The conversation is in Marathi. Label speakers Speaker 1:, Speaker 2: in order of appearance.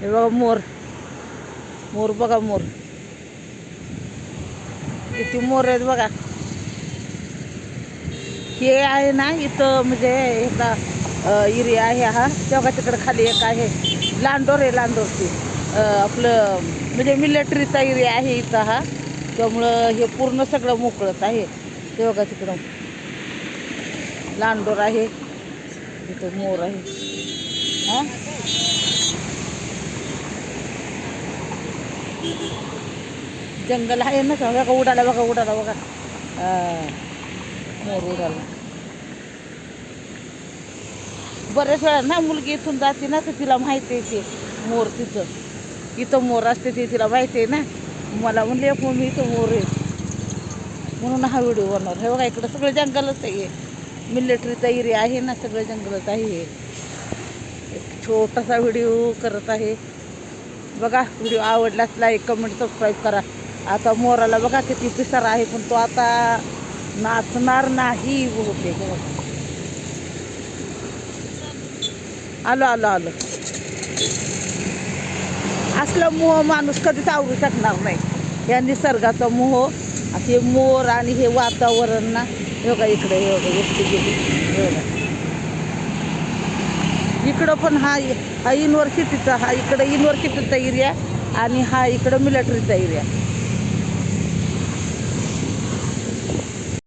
Speaker 1: हे बघा मोर. मोर बघा मोर. किती मोर आहेत बघा. हे आहे ना इथं म्हणजे ह्याचा एरिया आहे हा. तेव्हा तिकडे खाली एक आहे. लांडोर आहे लांडोरची. आपलं म्हणजे मिलिटरीचा एरिया आहे इथं हा. त्यामुळं हे पूर्ण सगळं मोकळत आहे. तेव्हा तिकडं. लांडोर आहे. इथं मोर आहे. हां? जंगल आहे ना का बघा उडाला बघा उडाला बघा हा. मोर उडाला बऱ्याच वेळा ना मुलगी इथून जाते ना तर तिला माहिती आहे ते मोर तिथं इथं मोर असते ते तिला माहिती आहे ना मला म्हणले मी इथं मोर आहे म्हणून हा व्हिडिओ बनवला हे बघा इकडं सगळं जंगलच आहे मिलिटरीचा एरिया आहे ना सगळं जंगलच आहे हे एक छोटासा व्हिडिओ करत आहे बघा व्हिडिओ आवडलाच लाईक कमेंट सबस्क्राईब करा. आता मोराला बघा किती पिसार आहे पण तो आता नाचणार नाही बहुतेक. आलो आलो आलो. असला मोह माणूस कधीच आवडू शकणार नाही. या निसर्गाचा मोह हे मोर आणि हे वातावरण ना हे बघा इकडे हे बघा व्यक्ती गेली हे बघा. इकडं पण हा हा युनिव्हर्सिटीचा हा इकडं युनिव्हर्सिटीचा एरिया आणि हा इकडं मिलिटरीचा एरिया